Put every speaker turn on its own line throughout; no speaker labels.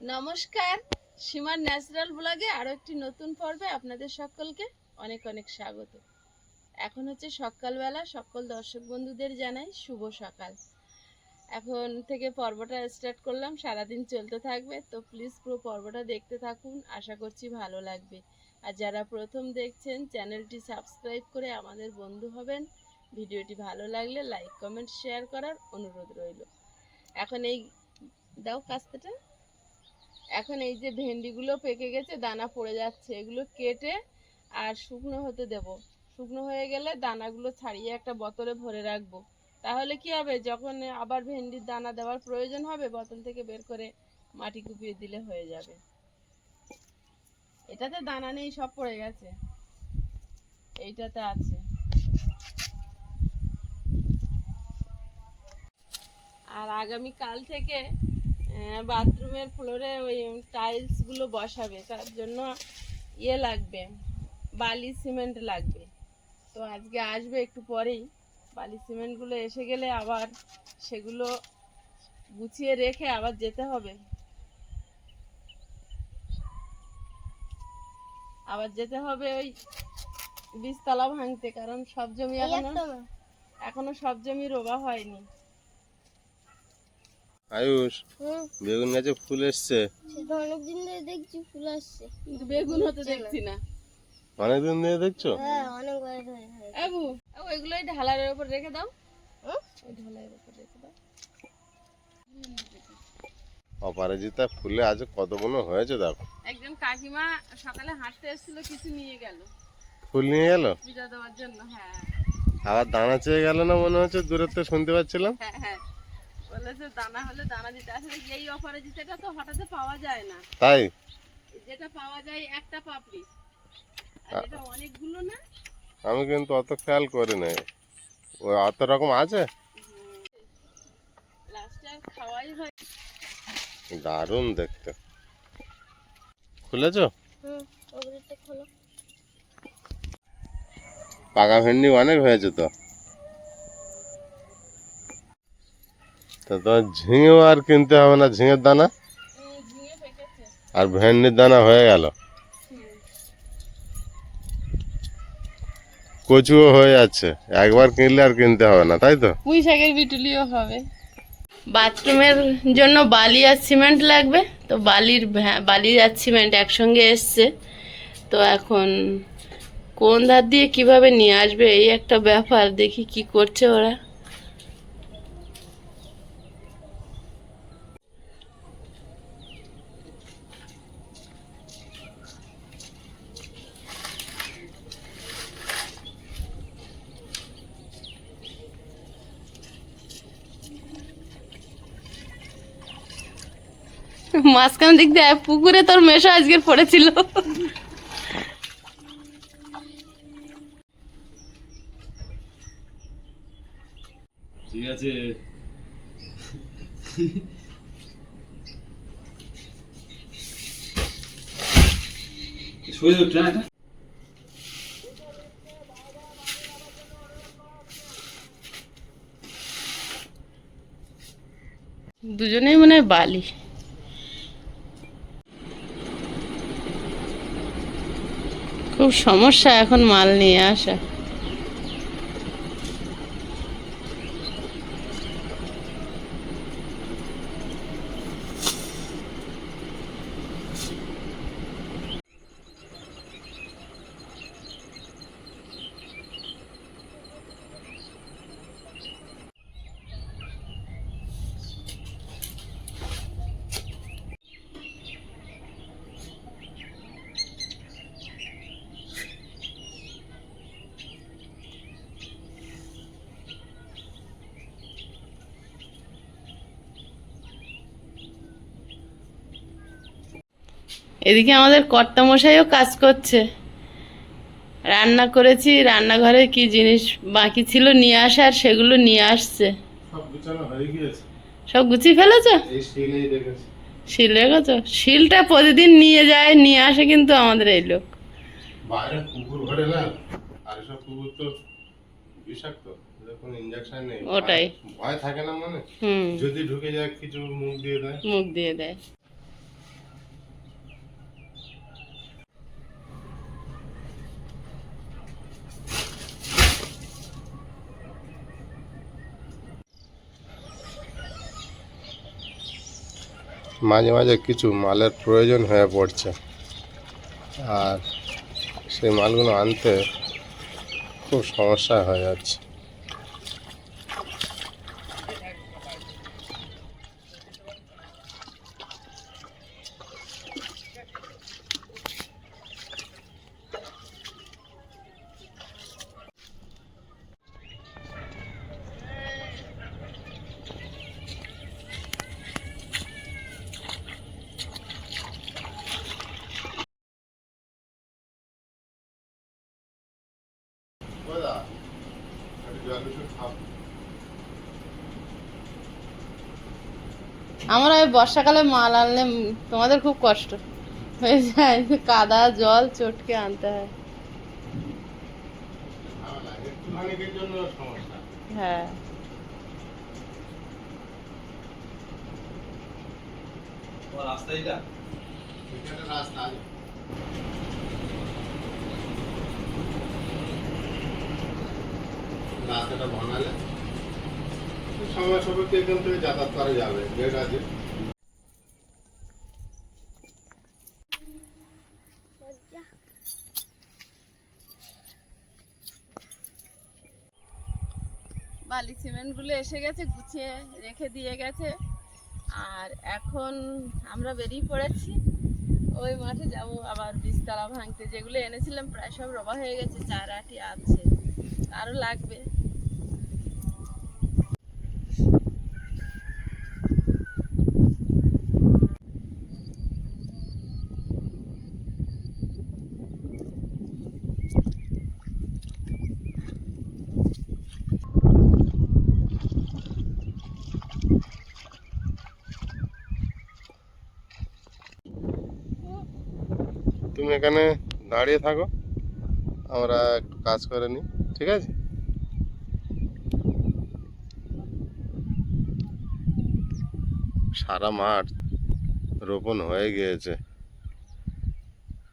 নমস্কার, সীমার ন্যাচারাল ব্লগে আরও একটি নতুন পর্বে আপনাদের সকলকে অনেক অনেক স্বাগত। এখন হচ্ছে সকালবেলা, সকল দর্শক বন্ধুদের জানাই শুভ সকাল। এখন থেকে পর্বটা স্টার্ট করলাম, সারাদিন চলতে থাকবে, তো প্লিজ পুরো পর্বটা দেখতে থাকুন, আশা করছি ভালো লাগবে। আর যারা প্রথম দেখছেন, চ্যানেলটি সাবস্ক্রাইব করে আমাদের বন্ধু হবেন। ভিডিওটি ভালো লাগলে লাইক কমেন্ট শেয়ার করার অনুরোধ রইল। এখন এই দাও কাস্তেটা এখন এই যে ভেন্ডিগুলো পেকে গেছে, দানা পড়ে যাচ্ছে, এগুলো কেটে আর শুকনো হতে দেব। শুকনো হয়ে গেলে দানাগুলো ছাড়িয়ে একটা বোতলে ভরে রাখব। তাহলে কি হবে? যখন আবার ভেন্ডির দানা দেওয়ার প্রয়োজন হবে, বোতল থেকে বের করে মাটি কুপিয়ে দিলে হয়ে যাবে। এটাতে দানা নেই, সব পড়ে গেছে। এইটাতে আছে। আর আগামী কাল থেকে বাথরুমের ফ্লোরে ওই টাইলসগুলো বসাবে তার জন্য ইয়ে লাগবে বালি সিমেন্ট লাগবে। তো আজকে আসবে একটু পরেই বালি সিমেন্টগুলো এসে গেলে আবার সেগুলো গুছিয়ে রেখে আবার যেতে হবে। আবার যেতে হবে ওই বীজতলা ভাঙতে কারণ সব জমি এখনও এখনও সব জমি রোবা হয়নি।
আয়ুষ বেগুন গাছে ফুল এসছে।
অনেকদিন ধরে দেখছি ফুল আসছে।
কিন্তু বেগুন হতে দেখছি না।
অনেকদিন দিয়ে দেখছ?
হ্যাঁ অনেক ধরে হয়
আবু ওইগুলো ওই ঢালারের উপর রেখে দাও। ঢালাইয়ের উপর রেখে দাও।
অপরাজিতা ফুলে আজ কতগুলো হয়েছে দেখো।
একজন কাকিমা সকালে হাঁটতে এসেছিল কিছু নিয়ে গেল।
ফুল নিয়ে গেল?
পূজা দেওয়ার জন্য হ্যাঁ।
আবার দানা চেয়ে গেল না মনে হচ্ছে? থেকে শুনতে পাচ্ছিলাম।
হ্যাঁ হ্যাঁ। বলেছে দানা হলে দানা দিতে। আসলে এই অপরাজিতাটা তো হঠাৎ পাওয়া যায় না।
তাই?
যেটা পাওয়া যায় একটা পাপড়ি। আর এটা অনেকগুলো না?
আমি কিন্তু অত খেয়াল করি নাই। ওই অত রকম আছে?
লাস্টে খাওয়াই হয়।
দারুণ দেখতে। খুলেছো?
হুম খোলো।
পাকা ভেন্ডি অনেক হয়েছে তো? তা তোমার ঝিঙেও আর কিনতে হবে না, ঝিঙের দানা? আর ভেন্ডির দানা হয়ে গেল। কচুও হয়ে যাচ্ছে, একবার কিনলে আর কিনতে হবে না, তাই তো?
পুঁই শাকের বিটুলিও হবে। বাথরুমের জন্য বালি আর সিমেন্ট লাগবে, তো বালির বালি আর সিমেন্ট একসঙ্গে এসছে। তো এখন কোন ধার দিয়ে কীভাবে নিয়ে আসবে, এই একটা ব্যাপার, দেখি কি করছে ওরা। মাঝখান দিক দিয়ে পুকুরে তোর মেশো আজকে পড়েছিল।
ঠিক আছে। না
দুজনেই মনে হয় বালি। খুব সমস্যা এখন মাল নিয়ে আসা। এদিকে আমাদের কর্তামশাইও কাজ করছে। রান্না করেছি রান্নাঘরে কি জিনিস বাকি ছিল নিয়ে আসার সেগুলো নিয়ে আসছে।
সব
গুছিয়ে ফেলেছো? শিল রেখেছো শিলটা প্রতিদিন নিয়ে যায় নিয়ে আসে কিন্তু আমাদের এই লোক।
বাইরে কুকুর ঘরে না আর সব কুকুর তো বিষাক্ত যখন ইঞ্জেকশন নেই।
ওটাই।
ভয় থাকে না মনে? যদি ঢুকে যায় কিছু মুখ দিয়ে দেয়।
মুখ দিয়ে দেয়।
মাঝে মাঝে কিছু মালের প্রয়োজন হয়ে পড়ছে। আর সেই মালগুলো আনতে খুব সমস্যা হয়ে যাচ্ছে।
আমরা ওই বর্ষাকালে মাল আনলে তোমাদের খুব কষ্ট। হয়ে যায়। কাদা, জল, চটকে আনতে হয়। হ্যাঁ।
রাস্তাটা বানালে। যাবে গেট আছে
বালি সিমেন্টগুলো এসে গেছে, গুছিয়ে রেখে দিয়ে গেছে। আর এখন আমরা বেরিয়ে পড়েছি। ওই মাঠে যাব, আবার বীজতলা ভাঙতে। যেগুলো এনেছিলাম, প্রায় সব রবা হয়ে গেছে চার আটি আছে। আরও লাগবে।
এখানে দাঁড়িয়ে থাকো। আমরা একটু কাজ করে নিই, ঠিক আছে? সারা মাঠ রোপণ হয়ে গিয়েছে।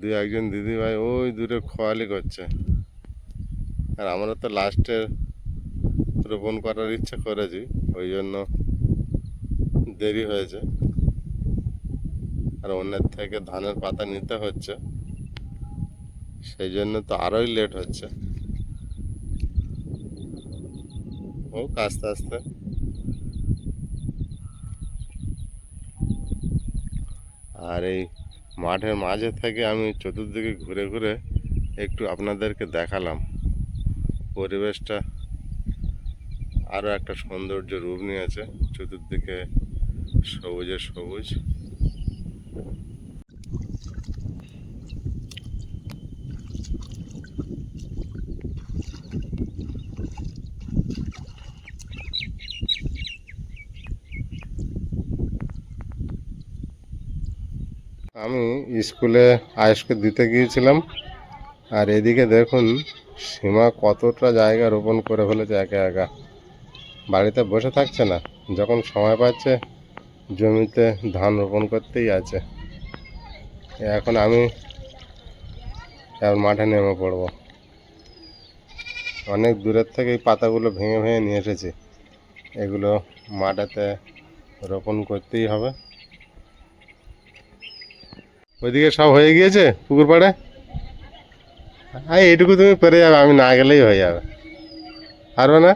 দু একজন দিদিভাই ওই দূরে খোয়ালি করছে। আর আমরা তো লাস্টে রোপণ করার ইচ্ছা করেছি, ওই জন্য দেরি হয়েছে। আর অন্যের থেকে ধানের পাতা নিতে হচ্ছে। সেই জন্য তো আরোই লেট হচ্ছে। হোক আস্তে আস্তে। আর এই মাঠের মাঝে থেকে আমি চতুর্দিকে ঘুরে ঘুরে একটু আপনাদেরকে দেখালাম। পরিবেশটা আরও একটা সৌন্দর্য রূপ নিয়েছে। চতুর্দিকে সবুজে সবুজ। আমি স্কুলে আয়েসকে দিতে গিয়েছিলাম। আর এদিকে দেখুন, সীমা কতটা জায়গা রোপণ করে ফেলেছে একা একা। বাড়িতে বসে থাকছে না, যখন সময় পাচ্ছে, জমিতে ধান রোপণ করতেই আছে। এখন আমি মাঠে নেমে পড়ব। অনেক দূরের থেকে এই পাতাগুলো ভেঙে ভেঙে নিয়ে এসেছি। এগুলো মাঠেতে রোপণ করতেই হবে। ওইদিকে সব হয়ে গিয়েছে পুকুর পাড়ে? হ্যাঁ এইটুকু তুমি পেরে যাবে, আমি না গেলেই হয়ে যাবে। পারবে না?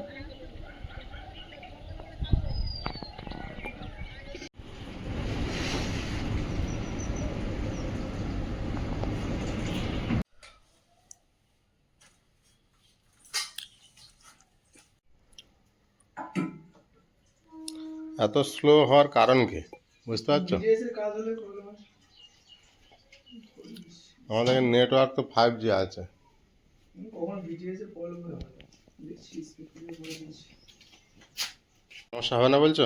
এত স্লো হওয়ার কারণ কি? বুঝতে পারছ? আমাদের নেটওয়ার্ক তো ফাইভ জি আছে। সমস্যা হবে না বলছো?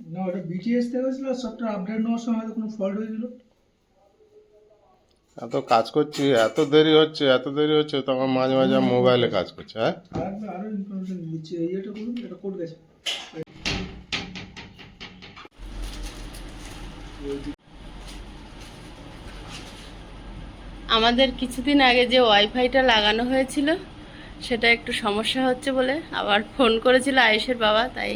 না ওটা বিটিএস থেকে হয়েছিল সফটওয়্যার আপডেট নেওয়ার সময় কোনো ফল্ট হয়েছিল
এত কাজ করছি এত দেরি হচ্ছে এত দেরি হচ্ছে তখন মাঝে মাঝে মোবাইলে কাজ করছে হ্যাঁ?
আর ইনফরমেশন দিচ্ছি এটা করুন এটা কোড গেছে
আমাদের কিছুদিন আগে যে ওয়াইফাইটা লাগানো হয়েছিল, সেটা একটু সমস্যা হচ্ছে বলে আবার ফোন করেছিল আয়েশের বাবা, তাই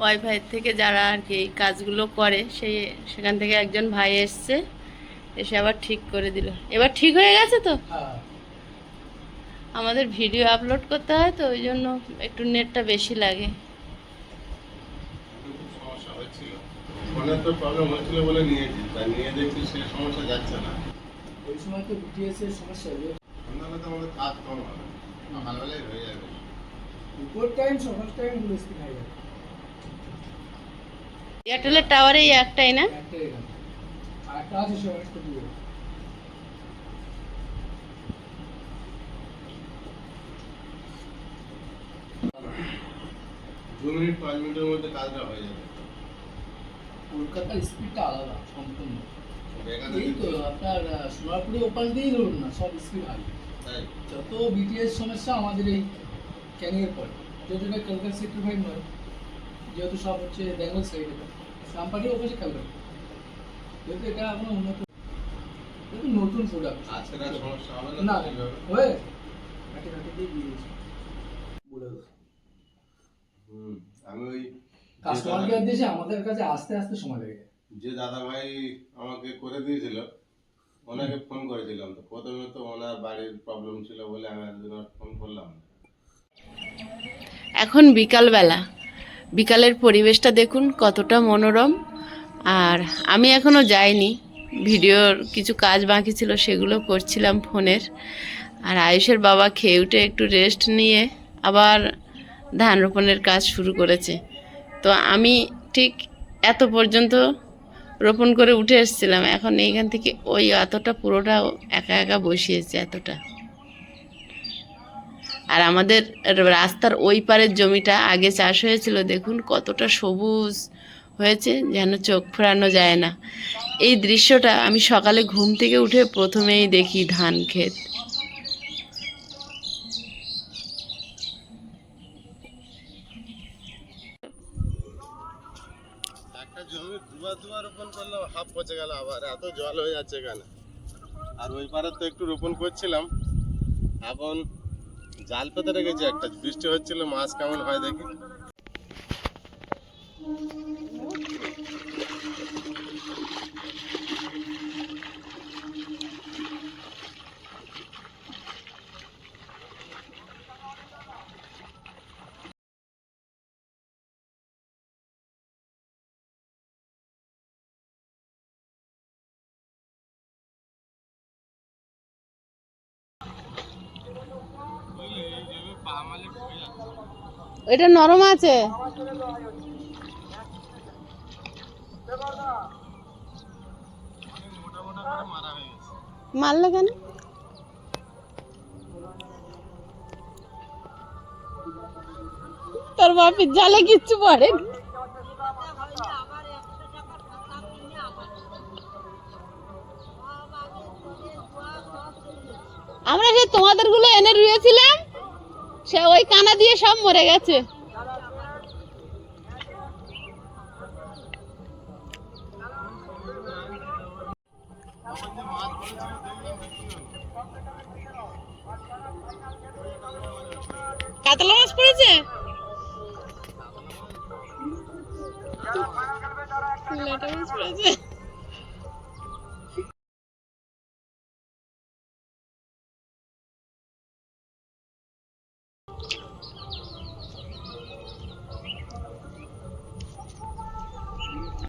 ওয়াইফাই থেকে যারা আর কি এই কাজগুলো করে, সেই সেখান থেকে একজন ভাই এসছে, এসে আবার ঠিক করে দিল। এবার ঠিক হয়ে গেছে তো? আমাদের ভিডিও আপলোড করতে হয় তো, ওই জন্য একটু নেটটা বেশি লাগে।
তো প্রবলেম বলে নিয়ে যাচ্ছে না।
ওই সময় তো বিটিএস সমস্যা হবে
সন্ধ্যাবেলা তো আমাদের কাজ কম হবে। সকালবেলায় হয়ে যাবে।
দুপুর টাইম সকাল টাইমগুলো স্ক্রিন হয়ে যাবে
এয়ারটেলের টাওয়ারে এই একটাই না?
একটা আর একটা আছে সে অনেকটা দূরে।
দু মিনিট পাঁচ মিনিটের মধ্যে কাজটা হয়ে যাবে।
কলকাতার স্পিডটা আলাদা সম্পূর্ণ। এই তো আপনার সোনারপুরে ওপাশ দিয়েই ধরুন না সব স্পিড হাই। যত বিটিএস সমস্যা আমাদের এই ক্যানিংয়ের পরে যেহেতু এটা কলকাতা সেক্টর ফাইভ নয় যেহেতু সব হচ্ছে বেঙ্গল সাইড এটা সাম্পাটির ওপাশে ক্যালকাটা। যেহেতু এটা এখনও উন্নত। নতুন প্রোডাক্ট
আর সমস্যা হবে
না? হয়ে কাটে কাটে দিয়ে দিয়ে দিয়েছি। বলে
হুম, আমি ওই
কাস্টমার কেয়ার দিয়েছে আমাদের কাছে আস্তে আস্তে সময় লেগে যায়
যে দাদা ভাই আমাকে করে দিয়েছিল, ওনাকে ফোন করেছিলাম তো। প্রথমে তো ওনার বাড়ির প্রবলেম ছিল বলে আমি একদিন ফোন করলাম
এখন বিকালবেলা। বিকালের পরিবেশটা দেখুন কতটা মনোরম। আর আমি এখনও যাইনি। ভিডিওর কিছু কাজ বাকি ছিল, সেগুলো করছিলাম ফোনের। আর আয়ুষের বাবা খেয়ে উঠে একটু রেস্ট নিয়ে আবার ধান রোপণের কাজ শুরু করেছে। তো আমি ঠিক এত পর্যন্ত রোপণ করে উঠে এসেছিলাম। এখন এইখান থেকে ওই এতটা পুরোটা একা একা বসিয়েছে এতটা। আর আমাদের রাস্তার ওই পারের জমিটা আগে চাষ হয়েছিল, দেখুন কতটা সবুজ হয়েছে, যেন চোখ ফেরানো যায় না। এই দৃশ্যটা আমি সকালে ঘুম থেকে উঠে প্রথমেই দেখি ধান ক্ষেত।
একটা জমি রোপণ করলাম, হাফ পচে আবার, এত জল হয়ে যাচ্ছে এখানে। আর তো একটু রোপণ করছিলাম। এখন জাল পেতে রেখেছি, একটা বৃষ্টি হচ্ছিল, মাছ কেমন হয় দেখি।
এটা নরম আছে? মারলে কেন? তোর বাপের জালে কিচ্ছু পড়ে আমরা যে তোমাদেরগুলো এনে রুয়েছিলাম? সে ওই কানা দিয়ে সব মরে গেছে। কাতলা মাছ পড়েছে? লেটা মাছ পড়েছে?